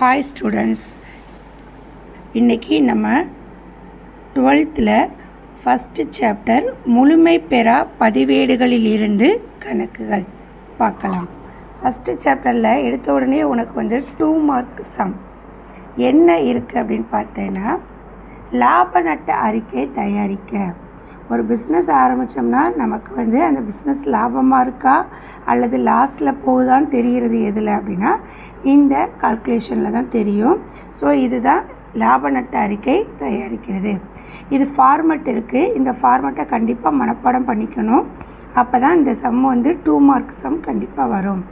Hi students இன்றைக்கி நம்ம டுவெல்த்தில் ஃபஸ்ட்டு சாப்டர் முழுமை பெறா பதிவேடுகளில் இருந்து கணக்குகள். பார்க்கலாம். ஃபஸ்ட்டு சாப்டரில் எடுத்த உடனே உனக்கு வந்து டூ மார்க் சம் என்ன இருக்குது அப்படின்னு பார்த்தேன்னா லாப நட்ட அறிக்கை தயாரிக்க. ஒரு பிஸ்னஸ் ஆரம்பித்தோம்னா நமக்கு வந்து அந்த பிஸ்னஸ் லாபமாக இருக்கா? அல்லது லாஸில் போகுதான்னு தெரிகிறது எதில் அப்படின்னா இந்த கால்குலேஷனில் தான் தெரியும். ஸோ இதுதான் லாப நட்ட அறிக்கை தயாரிக்கிறது. இது ஃபார்மட் இருக்குது இந்த ஃபார்மட்டை கண்டிப்பாக மனப்பாடம் பண்ணிக்கணும். அப்போ தான் இந்த சம் வந்து டூ மார்க் சம் கண்டிப்பாக வரும்.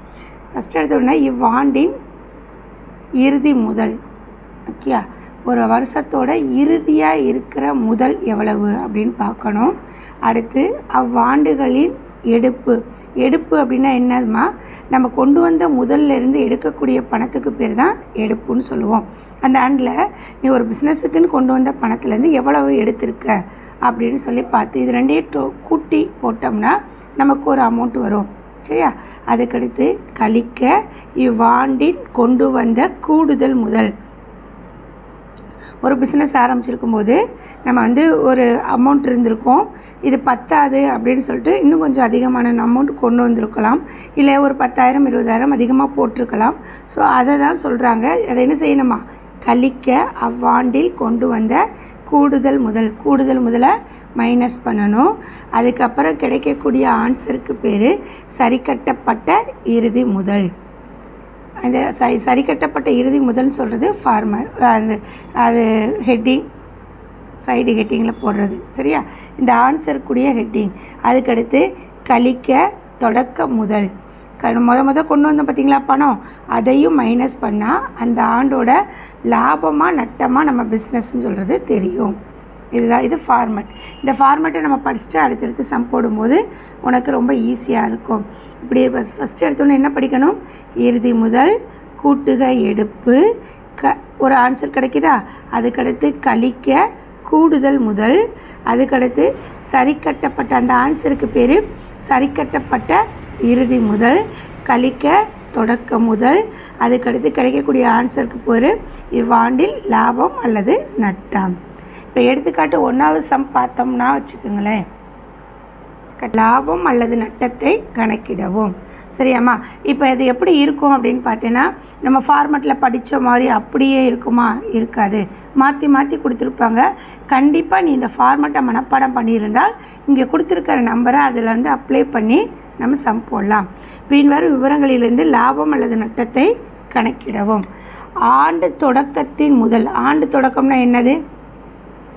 ஃபஸ்ட் எடுத்தோன்னா இவ்வாண்டின் இறுதி முதல். ஓகே ஒரு வருஷத்தோட இறுதியாக இருக்கிற முதல் எவ்வளவு அப்படின்னு பார்க்கணும். அடுத்து அவ்வாண்டுகளின் எடுப்பு. எடுப்பு அப்படின்னா என்னதுமா? நம்ம கொண்டு வந்த முதல்ல இருந்து எடுக்கக்கூடிய பணத்துக்கு பேர் தான் எடுப்புன்னு சொல்லுவோம். அந்த ஆண்டில் நீ ஒரு பிஸ்னஸுக்குன்னு கொண்டு வந்த பணத்துலேருந்து எவ்வளவு எடுத்திருக்க? அப்படின்னு சொல்லி பார்த்து இது ரெண்டையும் டோ கூட்டி போட்டோம்னா நமக்கு ஒரு அமௌண்ட் வரும். சரியா? அதுக்கடுத்து கழிக்க இவ்வாண்டின் கொண்டு வந்த கூடுதல் முதல். ஒரு பிஸ்னஸ் ஆரம்பிச்சிருக்கும் போது நம்ம வந்து ஒரு அமௌண்ட் இருந்திருக்கோம். இது பத்தாது அப்படின்னு சொல்லிட்டு இன்னும் கொஞ்சம் அதிகமான அமௌண்ட் கொண்டு வந்திருக்கலாம். இல்லை ஒரு பத்தாயிரம் இருபதாயிரம் அதிகமாக போட்டிருக்கலாம். ஸோ அதை தான் சொல்கிறாங்க அதை என்ன செய்யணுமா? கழிக்க அவ்வாண்டில் கொண்டு வந்த கூடுதல் முதல் கூடுதல் முதலை மைனஸ் பண்ணணும். அதுக்கப்புறம் கிடைக்கக்கூடிய ஆன்சருக்கு பேர் சரிக்கட்டப்பட்ட இறுதி முதல். அந்த சரி சரி கட்டப்பட்ட இறுதி முதல்னு சொல்கிறது ஃபார்மல் அந்த அது ஹெட்டிங் சைடு ஹெட்டிங்கில் போடுறது சரியா? இந்த ஆன்சருக்குரிய ஹெட்டிங் அதுக்கடுத்து கழிக்க தொடக்க முதல். க முத முத கொண்டு வந்தோம் பார்த்தீங்களா பணம்? அதையும் மைனஸ் பண்ணால் அந்த ஆண்டோட லாபமாக நட்டமாக நம்ம பிஸ்னஸ்ன்னு சொல்கிறது தெரியும். இதுதான் இது ஃபார்மெட் இந்த ஃபார்மெட்டை நம்ம படிச்சுட்டு அடுத்தடுத்து சம் போடும்போது உனக்கு ரொம்ப ஈஸியாக இருக்கும். இப்படி ஃபஸ்ட்டு எடுத்தோன்னே என்ன படிக்கணும்? இறுதி முதல் கூட்டுக எடுப்பு. க ஒரு ஆன்சர் கிடைக்குதா? அதுக்கடுத்து கழிக்க கூடுதல் முதல். அதுக்கடுத்து சரி கட்டப்பட்ட அந்த ஆன்சருக்கு பேர் சரி கட்டப்பட்ட இறுதி முதல் கழிக்க தொடக்க முதல். அதுக்கடுத்து கிடைக்கக்கூடிய ஆன்சருக்கு பேர் இவ்வாண்டில் லாபம் அல்லது நட்டம். இப்போ எடுத்துக்காட்டு ஒன்றாவது சம் பார்த்தோம்னா வச்சுக்கோங்களேன். லாபம் அல்லது நட்டத்தை கணக்கிடவும். சரியாம்மா? இப்போ இது எப்படி இருக்கும் அப்படின்னு பார்த்தீங்கன்னா நம்ம ஃபார்மெட்டில் படித்த மாதிரி அப்படியே இருக்குமா? இருக்காது. மாற்றி மாற்றி கொடுத்துருப்பாங்க. கண்டிப்பாக நீ இந்த ஃபார்மெட்டை மனப்பாடம் பண்ணியிருந்தால் இங்கே கொடுத்துருக்கிற நம்பரை அதில் வந்து அப்ளை பண்ணி நம்ம சம் போடலாம். பின்வரும் விவரங்களிலிருந்து லாபம் அல்லது நட்டத்தை கணக்கிடவும். ஆண்டு தொடக்கத்தின் முதல் ஆண்டு தொடக்கம்னா என்னது?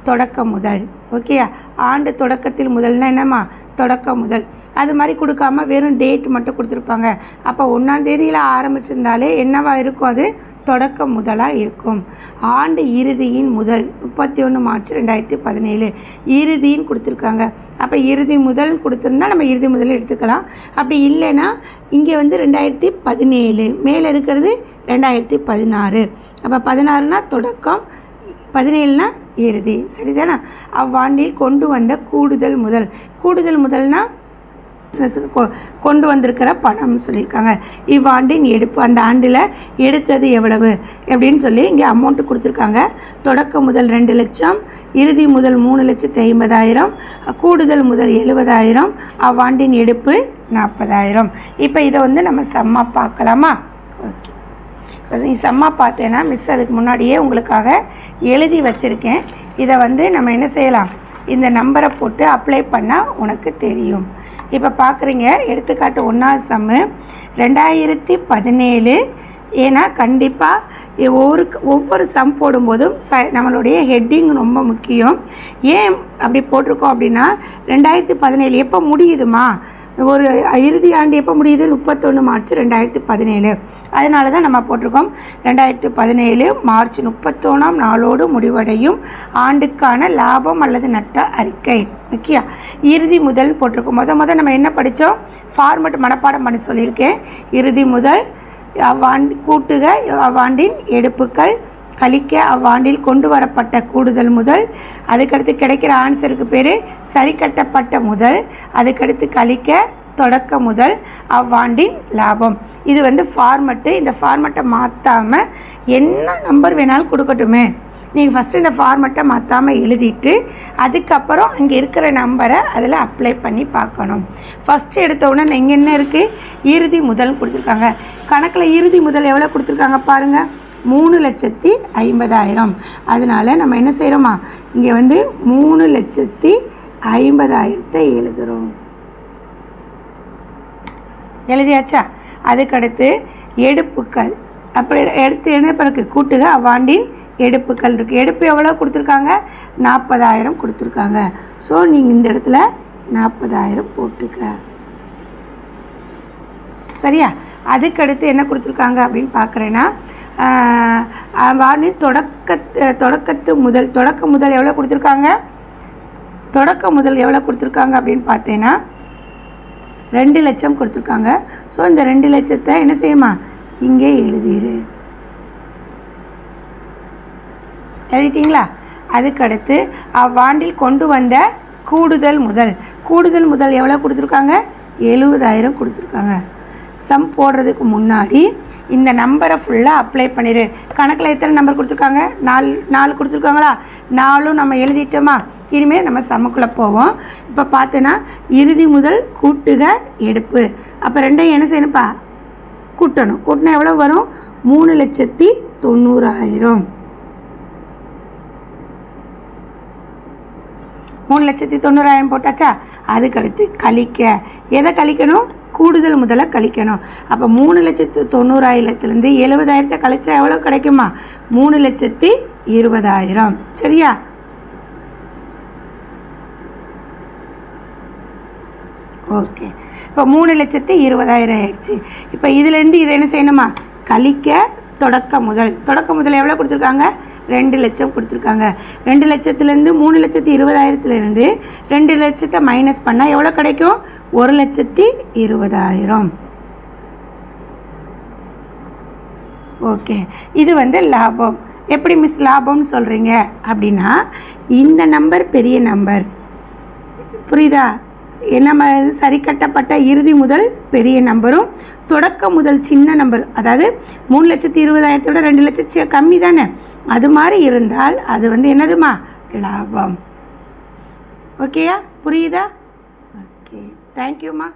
தொடக்கம் முதல். ஓகேயா ஆண்டு தொடக்கத்தில் முதல்னா என்னம்மா? தொடக்கம் முதல். அது மாதிரி கொடுக்காம வெறும் டேட் மட்டும் கொடுத்துருப்பாங்க. அப்போ ஒன்றாந்தேதியில் ஆரம்பிச்சிருந்தாலே என்னவா இருக்கும் அது? தொடக்க முதலாக இருக்கும். ஆண்டு இறுதியின் முதல் முப்பத்தி ஒன்று மார்ச் ரெண்டாயிரத்தி பதினேழு. இறுதின்னு கொடுத்துருக்காங்க. அப்போ இறுதி முதல் கொடுத்துருந்தா நம்ம இறுதி முதல் எடுத்துக்கலாம். அப்படி இல்லைன்னா இங்கே வந்து ரெண்டாயிரத்தி பதினேழு மேலே இருக்கிறது ரெண்டாயிரத்தி பதினாறு. அப்போ பதினாறுனா தொடக்கம் பதினேழுனா இறுதி சரிதானா? அவ்வாண்டில் கொண்டு வந்த கூடுதல் முதல். கூடுதல் முதல்னா பிஸ்னஸுக்கு கொண்டு வந்திருக்கிற பணம்னு சொல்லியிருக்காங்க. இவ்வாண்டின் எடுப்பு அந்த ஆண்டில் எடுத்தது எவ்வளவு? அப்படின்னு சொல்லி இங்கே அமௌண்ட்டு கொடுத்துருக்காங்க. தொடக்க முதல் ரெண்டு லட்சம் இறுதி முதல் மூணு லட்சத்து ஐம்பதாயிரம் கூடுதல் முதல் எழுபதாயிரம் அவ்வாண்டின் எடுப்பு நாற்பதாயிரம். இப்போ இதை வந்து நம்ம செம்மா பார்க்கலாமா? ஓகே செம்மா பார்த்தேன்னா மிஸ் அதுக்கு முன்னாடியே உங்களுக்காக எழுதி வச்சுருக்கேன். இதை வந்து நம்ம என்ன செய்யலாம்? இந்த நம்பரை போட்டு அப்ளை பண்ணால் உனக்கு தெரியும். இப்போ பார்க்குறீங்க எடுத்துக்காட்டு ஒன்றாவது சம்மு ரெண்டாயிரத்தி பதினேழு. ஏன்னா கண்டிப்பாக ஒவ்வொரு ஒவ்வொரு சம் போடும்போதும் ச நம்மளுடைய ஹெட்டிங் ரொம்ப முக்கியம். ஏன் அப்படி போட்டிருக்கோம் அப்படின்னா ரெண்டாயிரத்தி பதினேழு எப்போ முடியுதுமா? ஒரு இறுதி ஆண்டு எப்போ முடியுது? முப்பத்தொன்று மார்ச் ரெண்டாயிரத்தி பதினேழு. அதனால தான் நம்ம போட்டிருக்கோம். ரெண்டாயிரத்தி பதினேழு மார்ச் முப்பத்தொன்னாம் நாளோடு முடிவடையும் ஆண்டுக்கான லாபம் அல்லது நட்ட அறிக்கை. ஓகேயா இறுதி முதல் போட்டிருக்கோம். முத முத நம்ம என்ன படித்தோம் ஃபார்மெட் மனப்பாடம் பண்ணி சொல்லியிருக்கேன். இறுதி முதல் அவ்வாண்டு கூட்டுக அவ்வாண்டின் எடுப்புக்கள் கழிக்க அவ்வாண்டில் கொண்டு வரப்பட்ட கூடுதல் முதல் அதுக்கடுத்து கிடைக்கிற ஆன்சருக்கு பேர் சரி கட்டப்பட்ட முதல் அதுக்கடுத்து கழிக்க தொடக்க முதல் அவ்வாண்டின் லாபம். இது வந்து ஃபார்மட்டு இந்த ஃபார்மட்டை மாற்றாமல் என்ன நம்பர் வேணாலும் கொடுக்கட்டுமே. நீங்கள் ஃபஸ்ட்டு இந்த ஃபார்மட்டை மாற்றாமல் எழுதிட்டு அதுக்கப்புறம் அங்கே இருக்கிற நம்பரை அதில் அப்ளை பண்ணி பார்க்கணும். ஃபஸ்ட்டு எடுத்த உடனே இங்கே என்ன இருக்குது இறுதி முதல் கொடுத்துருக்காங்க. கணக்கில் இறுதி முதல் எவ்வளோ கொடுத்துருக்காங்க பாருங்கள் மூணு லட்சத்தி ஐம்பதாயிரம். அதனால் நம்ம என்ன செய்கிறோமா இங்கே வந்து மூணு லட்சத்தி ஐம்பதாயிரத்தை எழுதுகிறோம் எழுதியாச்சா? அதுக்கடுத்து எடுப்புக்கள் அப்படி எடுத்து என்ன பிறகு? கூட்டுக. அவ்வாண்டின் எடுப்புக்கள் இருக்குது எடுப்பு எவ்வளோ கொடுத்துருக்காங்க? நாற்பதாயிரம் கொடுத்துருக்காங்க. ஸோ நீங்கள் இந்த இடத்துல நாற்பதாயிரம் போட்டுக்க. சரியா? அதுக்கடுத்து என்ன கொடுத்துருக்காங்க அப்படின்னு பார்க்குறேன்னா வானின் தொடக்க தொடக்கத்து முதல் தொடக்க முதல் எவ்வளோ கொடுத்துருக்காங்க? தொடக்க முதல் எவ்வளோ கொடுத்துருக்காங்க அப்படின்னு பார்த்தேன்னா ரெண்டு லட்சம் கொடுத்துருக்காங்க. ஸோ இந்த ரெண்டு லட்சத்தை என்ன செய்யுமா? இங்கே எழுதிரு. எழுதிட்டிங்களா? அதுக்கடுத்து அவ்வாண்டில் கொண்டு வந்த கூடுதல் முதல். கூடுதல் முதல் எவ்வளோ கொடுத்துருக்காங்க? எழுபதாயிரம் கொடுத்துருக்காங்க. சம் போடுறதுக்கு முன்னாடி இந்த நம்பரை ஃபுல்லாக அப்ளை பண்ணிடு கணக்கில் எத்தனை நம்பர் கொடுத்துருக்காங்க? நாலு நாலு கொடுத்துருக்காங்களா? நாலும் நம்ம எழுதிட்டோமா? இனிமேல் நம்ம சமக்குள்ளே போவோம். இப்போ பார்த்தோன்னா இறுதி முதல் கூட்டுக எடுப்பு. அப்போ ரெண்டையும் என்ன செய்யணும்ப்பா? கூட்டணும். கூட்டினா எவ்வளோ வரும்? மூணு லட்சத்தி தொண்ணூறாயிரம். மூணு லட்சத்தி தொண்ணூறாயிரம் போட்டாச்சா? அதுக்கடுத்து கழிக்க. எதை கழிக்கணும்? கூடுதல் முதல்ல கழிக்கணும். அப்போ மூணு லட்சத்து தொண்ணூறாயிரத்துலேருந்து எழுபதாயிரத்தை கழிச்சா எவ்வளோ கிடைக்குமா? மூணு லட்சத்தி இருபதாயிரம். சரியா? ஓகே. இப்போ மூணு லட்சத்தி இருபதாயிரம் ஆயிடுச்சு. இப்போ இதுலேருந்து இதை என்ன செய்யணுமா? கழிக்க தொடக்க முதல். தொடக்க முதல் எவ்வளோ கொடுத்துருக்காங்க? ரெண்டு லட்சம் கொடுத்துருக்காங்க. ரெண்டு லட்சத்துலேருந்து மூணு லட்சத்தி இருபதாயிரத்துலேருந்து ரெண்டு லட்சத்தை மைனஸ் பண்ணால் எவ்வளோ கிடைக்கும்? ஒரு லட்சத்தி இருபதாயிரம். ஓகே இது வந்து லாபம். எப்படி மிஸ் லாபம்னு சொல்கிறீங்க அப்படின்னா இந்த நம்பர் பெரிய நம்பர் புரியுதா? நம்ம சரி கட்டப்பட்ட இறுதி முதல் பெரிய நம்பரும் தொடக்க முதல் சின்ன நம்பர் அதாவது மூணு லட்சத்தி இருபதாயிரத்தோட ரெண்டு லட்சத்தி கம்மி தானே? அது மாதிரி இருந்தால் அது வந்து என்னதுமா? லாபம். ஓகேயா புரியுதா? ஓகே தேங்க்யூம்மா